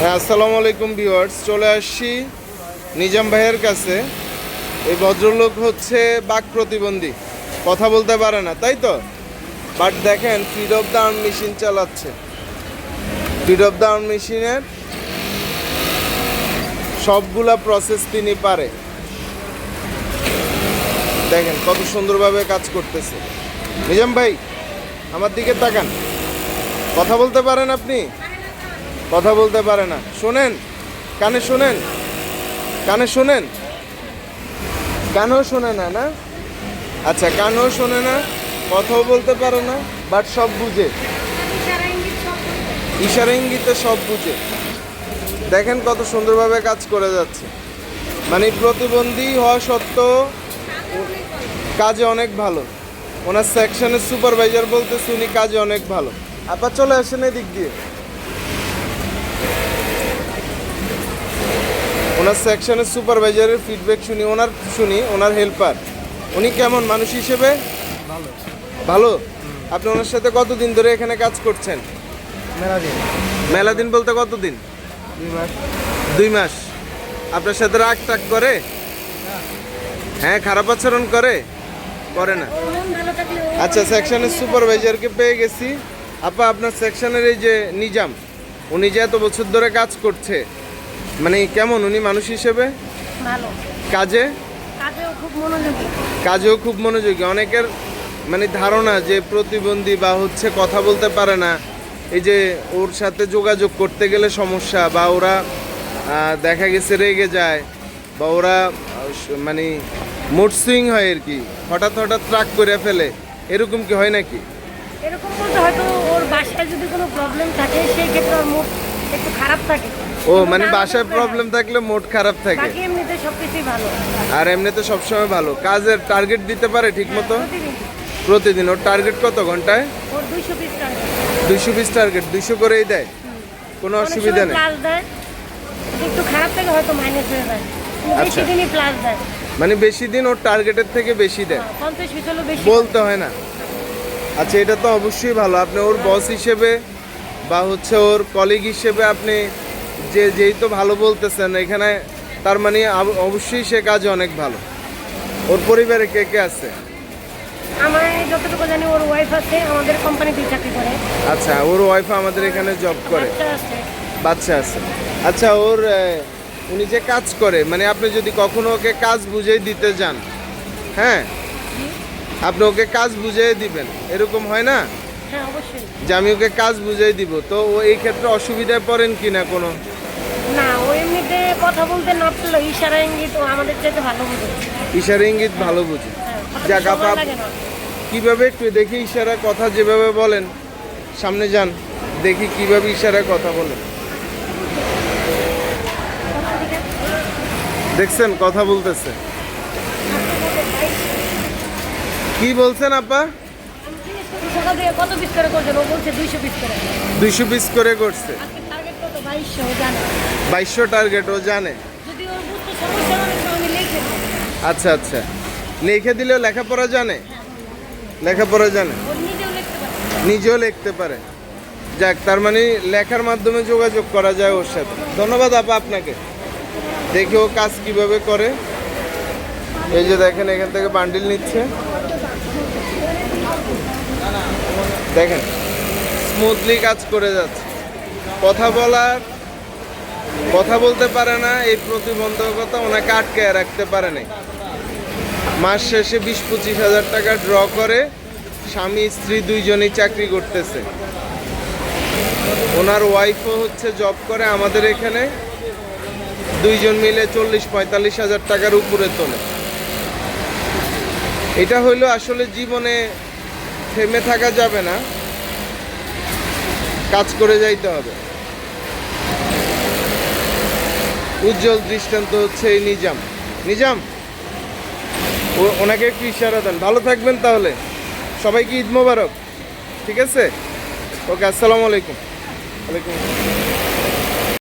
হ্যাঁ আসসালামু আলাইকুম ভিউয়ার্স, চলে আসছি নিজাম ভাইয়ের কাছে। এই ভদ্রলোক হচ্ছে বাক প্রতিবন্ধী। কথা বলতে পারে না, তাই তো? বাট দেখেন feed of the arm machine চালাচ্ছে। ফিড অফ দ্য আর্ম মেশিনের সবগুলা প্রসেস তিনি পারে। দেখেন, কত সুন্দরভাবে কাজ করতেছে। নিজাম ভাই, আমার দিকে তাকান। কথা বলতে পারেন আপনি? কথা বলতে পারে না। শোনেন, কানে শোনেন কানে শোনেন। কানেও শোনে না না? আচ্ছা কানেও শোনে না, কথাও বলতে পারে না বাট সব বুঝে। ইশারা ইঙ্গিতে সব বুঝে। দেখেন কত সুন্দরভাবে কাজ করে যাচ্ছে। মানে প্রতিবন্ধী হওয়া সত্ত্বেও কাজে অনেক ভালো। ওনার সেকশনের সুপারভাইজার বলতেছে উনি কাজে অনেক ভালো। আপা চলে আসেন এদিক দিয়ে। ওনার সেকশনের সুপারভাইজারের ফিডব্যাক শুনি ওনার শুনি ওনার হেল্পার উনি কেমন? মানুষ হিসেবে? ভালো। ভালো? আপনি ওনার সাথে কতদিন ধরে এখানে কাজ করছেন? মেলা দিন মেলা দিন বলতে কতদিন? দুই মাস। দুই মাস। আপনার সাথে রাগ টাক করে? হ্যাঁ খারাপ আচরণ করে? করে না। আচ্ছা সেকশনের সুপারভাইজারকে পেয়ে গেছি। আপা আপনার সেকশনের এই যে নিজাম উনি যে এত বছর ধরে কাজ করছে মানে কেমন উনি মানুষ হিসেবে? ভালো। কাজে? কাজেও খুব মনোযোগী। কাজেও খুব মনোযোগী। অনেকের মানে ধারণা যে প্রতিবন্ধী বা হচ্ছে কথা বলতে পারে না এই যে ওর সাথে যোগাযোগ করতে গেলে সমস্যা বা ওরা দেখা গেছে রেগে যায় বা ওরা মানে মুড সুইং হয় আর কি। হঠাৎ হঠাৎ ট্রাক করে ফেলে। এরকম কি হয় নাকি? এরকম বলতে হয়তো ওর বাসায় যদি কোনো প্রবলেম থাকে সেই ক্ষেত্রে ওর মুড একটু খারাপ থাকে। ও মানে বাসায় প্রবলেম থাকলে মুড খারাপ হয়। থাকে। বাকি এমনিতে সব কিছুই ভালো। আর এমনিতে সবসময় ভালো। কাজের টার্গেট দিতে পারে ঠিক মতো? প্রতিদিন। প্রতিদিন। ওর টার্গেট কত ঘন্টায়? ওর দুইশো পিস টাকা দুইশো পিস টার্গেট দুইশো করেই দেয়? কোনো অসুবিধা নেই। প্লাস দেয়। একটু খারাপ থাকে হয়তো মাইনাস হয়ে যায়। বেশি আচ্ছা। দিনই প্লাস দেয়। মানে বেশি দিন ওর টার্গেটের থেকে বেশি দেয়। হ্যাঁ, পঞ্চাশ পিস হলেও বেশি। বলতে হয় না। আচ্ছা এটা তো অবশ্যই ভালো। আপনি ওর বস হিসেবে বা হচ্ছে ওর কলিগ হিসেবে আপনি যে যেই তো ভালো বলতেছেন এখানে তার মানে অবশ্যই সে কাজে অনেক ভালো। ওর পরিবারে কে কে আছে? আমার যতটুকু জানি ওর ওয়াইফ আছে আমাদের কোম্পানিতে চাকরি করে। আচ্ছা ওর ওয়াইফ আমাদের এখানে জব করে। বাচ্চা আছে। আচ্ছা ওর উনি যে কাজ করে মানে আপনি যদি কখনো ওকে কাজ বুঝিয়ে দিতে যান হ্যাঁ? আপনি ওকে কাজ বুঝিয়ে দিবেন এরকম হয় না? যে আমি ওকে কাজ বুঝিয়ে দিব তো ও এই ক্ষেত্রে অসুবিধায় পড়েন কি না কোনো? না ও এমনিতে কথা বলতে না পারলেও ইশারা ইঙ্গিত ও আমাদের চাইতে ভালো বুঝে। ইশারা ইঙ্গিত ভালো বুঝি। হ্যাঁ, যাক, আপা- কীভাবে একটু দেখি ইশারা কথা যেভাবে বলেন সামনে যান দেখি কীভাবে ইশারায় কথা বলেন। দেখছেন কথা বলতেছে। কি বলছেন আপা? সকাল থেকে কত পিস করে করছেন ও বলছে দুইশো পিস করে। দুইশো পিস করে করছে। টার্গেট কত? বাইশশো জানে। বাইশশো টার্গেট ও জানে। যদি ওর বুঝতে সমস্যা হয়, আমি লিখে আচ্ছা আচ্ছা। লিখে দিলেও লেখাপড়া জানে? লেখাপড়া জানে? নিজেও লিখতে পারে। নিজেও লিখতে পারে। যাক তার মানে লেখার মাধ্যমে যোগাযোগ করা যায় ওর সাথে। ধন্যবাদ আপা আপনাকে। দেখে ও কাজ কীভাবে করে। এই যে দেখেন এখান থেকে বান্ডিল নিচ্ছে। দেখেন স্মুথলি কাজ করে যাচ্ছে। কথা বলার, কথা বলতে পারে না, এই প্রতিবন্ধকতা ওনাকে আটকে রাখতে পারে নাই। মাস শেষে বিশ পঁচিশ হাজার টাকা ড্র করে স্বামী, স্ত্রী দুইজনেই চাকরি করতেছে। ওনার ওয়াইফও হচ্ছে জব করে আমাদের এখানে। দুইজন মিলে চল্লিশ, পঁয়তাল্লিশ হাজার টাকার উপরে তোলে। এটা হইল আসলে জীবনে থেমে থাকা যাবে না। কাজ করে যাইতে হবে। উজ্জ্বল দৃষ্টান্ত হচ্ছে এই নিজাম। নিজাম ওনাকে একটু ইশারা দেন। ভালো থাকবেন তাহলে। সবাইকে ঈদ মোবারক। ঠিক আছে? ওকে, আসসালামু আলাইকুম। আসসালাম।